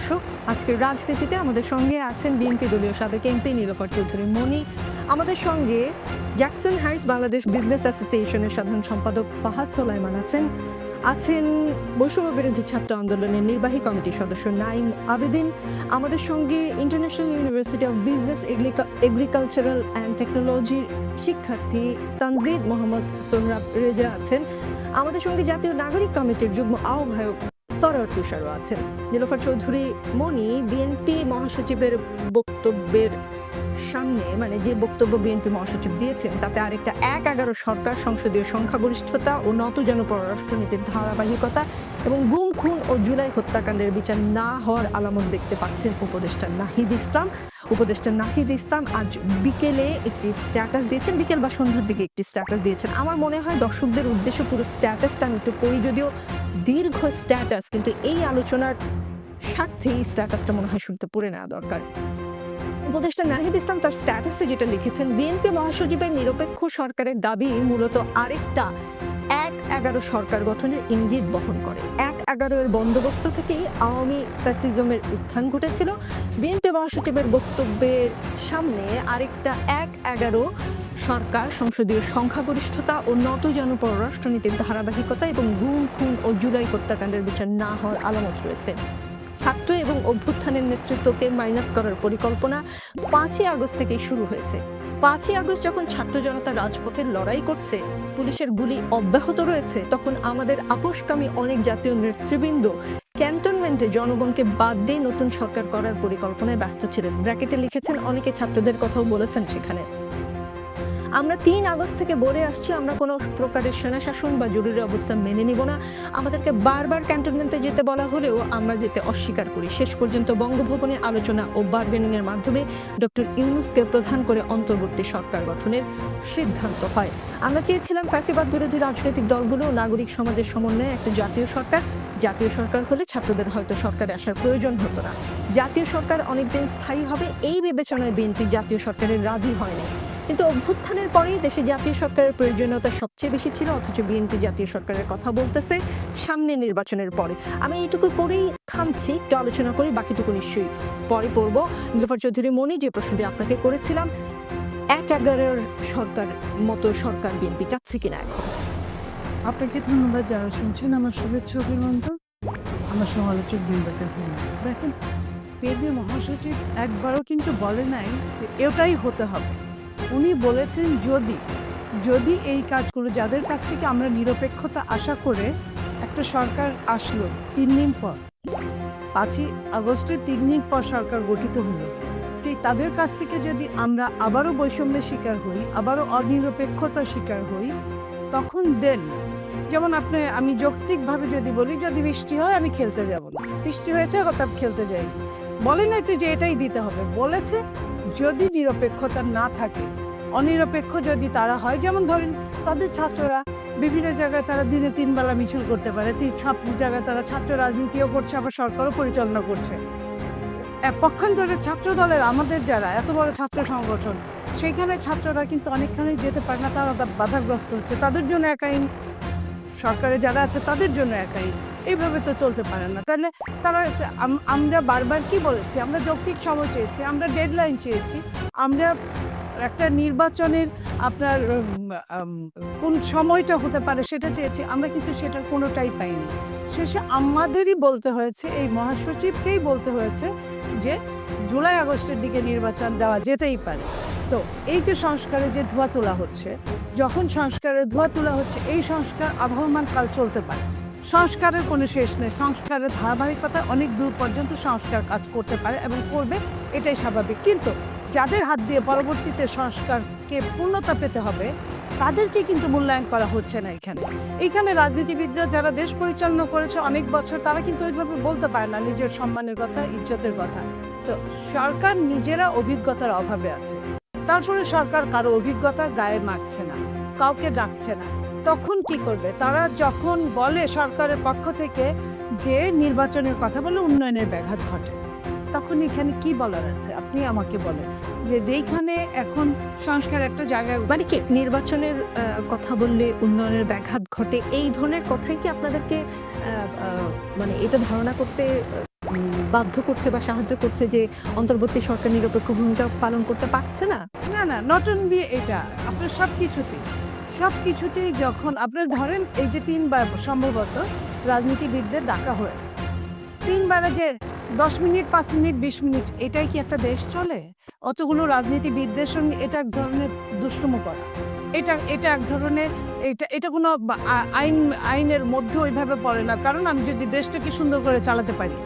দর্শক, আজকের রাজনীতিতে আমাদের সঙ্গে আছেন বিএনপি দলীয় সাবেক এমপি নীলফার চৌধুরী মনি আমাদের সঙ্গে জ্যাকসন হাইটস বাংলাদেশ বিজনেস অ্যাসোসিয়েশনের সাধারণ সম্পাদক ফাহাদ সোলাইমান আছেন। আছেন বৈষম্য বিরোধী ছাত্র আন্দোলনের নির্বাহী কমিটির সদস্য নাইম আবেদিন। আমাদের সঙ্গে international university of business agricultural and টেকনোলজির শিক্ষার্থী তানজিদ মোহাম্মদ সোহরাব রেজা আছেন। আমাদের সঙ্গে জাতীয় নাগরিক কমিটির যুগ্ম আহ্বায়ক সরোয়ার তুষারও আছেন। নীলোফার চৌধুরী মনি বিএনপি মহাসচিবের বক্তব্যের সামনে মানে যে বক্তব্য বিএনপি মহাসচিব দিয়েছেন, তাতে আরেকটা এক এগারো সরকার, সংসদীয় সংখ্যাগরিষ্ঠতা ও নতজন পররাষ্ট্রনীতির ধারাবাহিকতা এবং গুম, খুন ও জুলাই হত্যাকাণ্ডের বিচার না হওয়ার আলামত দেখতে পাচ্ছেন উপদেষ্টা নাহিদ ইসলাম। উপদেষ্টা নাহিদ ইসলাম আজ বিকেলে একটি স্ট্যাটাস দিয়েছেন, বিকেল বা সন্ধ্যার দিকে একটি স্ট্যাটাস দিয়েছেন। আমার মনে হয় দর্শকদের উদ্দেশ্যে পুরো স্ট্যাটাসটা আমি একটু পড়ি যদিও দীর্ঘ স্ট্যাটাস কিন্তু এই আলোচনার স্বার্থে এই স্ট্যাটাসটা মনে হয় শুনতে পড়ে নেওয়া দরকার। উপদেষ্টা নাহিদ ইসলাম তার স্ট্যাটাসে যেটা লিখেছেন, বিএনপি মহাসচিবের নিরপেক্ষ সরকারের দাবি মূলত আরেকটা, এক এগারো সরকার গঠনের ইঙ্গিত বহন করে। এক এগারো এর বন্দোবস্ত থেকেই আওয়ামী ফ্যাসিজমের উত্থান ঘটেছিল। বিএনপি মহাসচিবের বক্তব্যের সামনে আরেকটা এক এগারো সরকার, সংসদীয় সংখ্যাগরিষ্ঠতা ও নতজন পররাষ্ট্রনীতির ধারাবাহিকতা এবং গুম, খুন ও জুলাই হত্যাকাণ্ডের বিচার না হওয়ার আলামত রয়েছে। ছাত্র এবং অভ্যুত্থানের নেতৃত্বকে মাইনাস করার পরিকল্পনা পাঁচই আগস্ট থেকেই শুরু হয়েছে। পাঁচই আগস্ট যখন ছাত্র জনতা রাজপথের লড়াই করছে, পুলিশের গুলি অব্যাহত রয়েছে, তখন আমাদের আপোষকামী অনেক জাতীয় নেতৃবৃন্দ ক্যান্টনমেন্টে জনগণকে বাদ দিয়ে নতুন সরকার করার পরিকল্পনায় ব্যস্ত ছিলেন। ব্র্যাকেটে লিখেছেন, অনেকে ছাত্রদের কথাও বলেছেন সেখানে। আমরা তিন আগস্ট থেকে বলে আসছি, আমরা কোনো প্রকারের সেনা শাসন বা জরুরি অবস্থা মেনে নিব না। আমাদেরকে বারবার ক্যান্টনমেন্টে যেতে বলা হলেও আমরা যেতে অস্বীকার করি। শেষ পর্যন্ত বঙ্গভবনে আলোচনা ও বার্গেনিং এর মাধ্যমে ডক্টর ইউনুসকে প্রধান করে অন্তর্বর্তী সরকার গঠনের সিদ্ধান্ত হয়। আমরা চেয়েছিলাম ফ্যাসিবাদ বিরোধী রাজনৈতিক দলগুলো নাগরিক সমাজের সমন্বয়ে একটা জাতীয় সরকার। জাতীয় সরকার হলে ছাত্রদের হয়তো সরকারে আসার প্রয়োজন হতো না। জাতীয় সরকার অনেকদিন স্থায়ী হবে, এই বিবেচনায় বিএনপি জাতীয় সরকারের রাজি হয়নি। কিন্তু অভ্যুত্থানের পরেই দেশে জাতীয় সরকারের প্রয়োজনীয়তা সবচেয়ে বেশি ছিল, অথচ বিএনপি জাতীয় সরকারের কথা বলতেছে সামনে নির্বাচনের পরে। আমি এইটুকু পরেই থামছি, একটু আলোচনা করি, বাকিটুকু নিশ্চয়ই পরে পড়ব। নীলফার চৌধুরী মনি যে প্রশ্নটি আপনাকে করেছিলাম, এক এগারোর সরকার মতো সরকার বিএনপি চাচ্ছে কিনা এখন? আপনাকে ধন্যবাদ যারা শুনছেন, আমার শুভেচ্ছা অভিনন্দন। আমার সমালোচক বৃন্দকে ধন্যবাদ। দেখেন পেডি মহাসচিব একবারও কিন্তু বলে নাই এটাই হতে হবে। উনি বলেছেন যদি যদি এই কাজগুলো, যাদের কাছ থেকে আমরা নিরপেক্ষতা আশা করে একটা সরকার আসলো তিন দিন পর, পাঁচই আগস্টে তিন দিন পর সরকার গঠিত হলো, ঠিক তাদের কাছ থেকে যদি আমরা আবারও বৈষম্যের শিকার হই, আবারও অনিরপেক্ষতার শিকার হই, তখন দেন। যেমন আপনি, আমি যৌক্তিকভাবে যদি বলি, যদি বৃষ্টি হয়, আমি খেলতে যাব না। বৃষ্টি হয়েছে, হঠাৎ খেলতে যাই। বলে নাই তো যে এটাই দিতে হবে। বলেছে যদি নিরপেক্ষতা না থাকে, অনিরপেক্ষ যদি তারা হয়, যেমন ধরেন তাদের ছাত্ররা বিভিন্ন জায়গায় তারা দিনে তিন বেলা মিছিল করতে পারে সব জায়গায় তারা ছাত্র রাজনীতিও করছে, আবার সরকারও পরিচালনা করছে। পক্ষান্তরে ছাত্র দলের আমাদের যারা এত বড় ছাত্র সংগঠন, সেইখানে ছাত্ররা কিন্তু অনেকখানি যেতে পারে না, তারা বাধাগ্রস্ত হচ্ছে। তাদের জন্য একাই সরকারে যারা আছে তাদের জন্য একাই এইভাবে তো চলতে পারে না। তাহলে তারা আমরা বারবার কি বলেছি? আমরা যৌক্তিক সময় চেয়েছি, আমরা ডেডলাইন চেয়েছি, আমরা একটা নির্বাচনের আপনার কোন সময়টা হতে পারে সেটা চেয়েছি, আমরা কিন্তু সেটার কোনোটাই পাইনি। শেষে আমাদেরই বলতে হয়েছে, এই মহাসচিবকেই বলতে হয়েছে যে, জুলাই আগস্টের দিকে নির্বাচন দেওয়া যেতেই পারে। তো এই যে সংস্কারে যে ধোয়া তোলা হচ্ছে, যখন সংস্কারের ধোয়া তোলা হচ্ছে, এই সংস্কার আবহমান কাল চলতে পারে। সংস্কারের কোনো শেষ নেই। সংস্কারের ধারাবাহিকতা অনেক দূর পর্যন্ত সংস্কার কাজ করতে পারে এবং করবে, এটাই স্বাভাবিক। কিন্তু যাদের হাত দিয়ে পরবর্তীতে সংস্কারকে পূর্ণতা পেতে হবে, তাদেরকে কিন্তু মূল্যায়ন করা হচ্ছে না এখানে। এইখানে রাজনীতিবিদরা যারা দেশ পরিচালনা করেছে অনেক বছর, তারা কিন্তু ওইভাবে বলতে পারে না, নিজের সম্মানের কথা, ইজ্জতের কথা। তো সরকার নিজেরা অভিজ্ঞতার অভাবে আছে। তারপরে সরকার কারও অভিজ্ঞতা গায়ে মারছে না, কাউকে ডাকছে না। তখন কি করবে? তারা যখন বলে সরকারের পক্ষ থেকে যে নির্বাচনের কথা বলে উন্নয়নের ব্যাঘাত ঘটে তখন এখানে কি বলার আছে? আপনি আমাকে বলেন যে যেইখানে এখন সংস্কার একটা জায়গায় মানে কি? নির্বাচনের কথা বললে উন্নয়নের ব্যাঘাত ঘটে এই ধরনের কথাই কি আপনাদেরকে মানে এটা ধারণা করতে বাধ্য করছে বা সাহায্য করছে যে অন্তর্বর্তী সরকার নিরপেক্ষ ভূমিকা পালন করতে পারছে না? না না নট অনলি এটা আপনার সব কিছুতেই সব কিছুতেই যখন আপনার ধরেন এই যে তিনবার সম্ভবত রাজনীতিবিদদের ডাকা হয়েছে, তিনবারে যে দশ মিনিট, পাঁচ মিনিট, বিশ মিনিট, এটাই কি একটা দেশ চলে? অতগুলো রাজনীতিবিদদের সঙ্গে এটা এক ধরনের দুষ্টুমো করা। এটা এটা এক ধরনের, এটা এটা কোনো আইন, আইনের মধ্যে ওইভাবে পড়ে না। কারণ আমি যদি দেশটাকে সুন্দর করে চালাতে পারি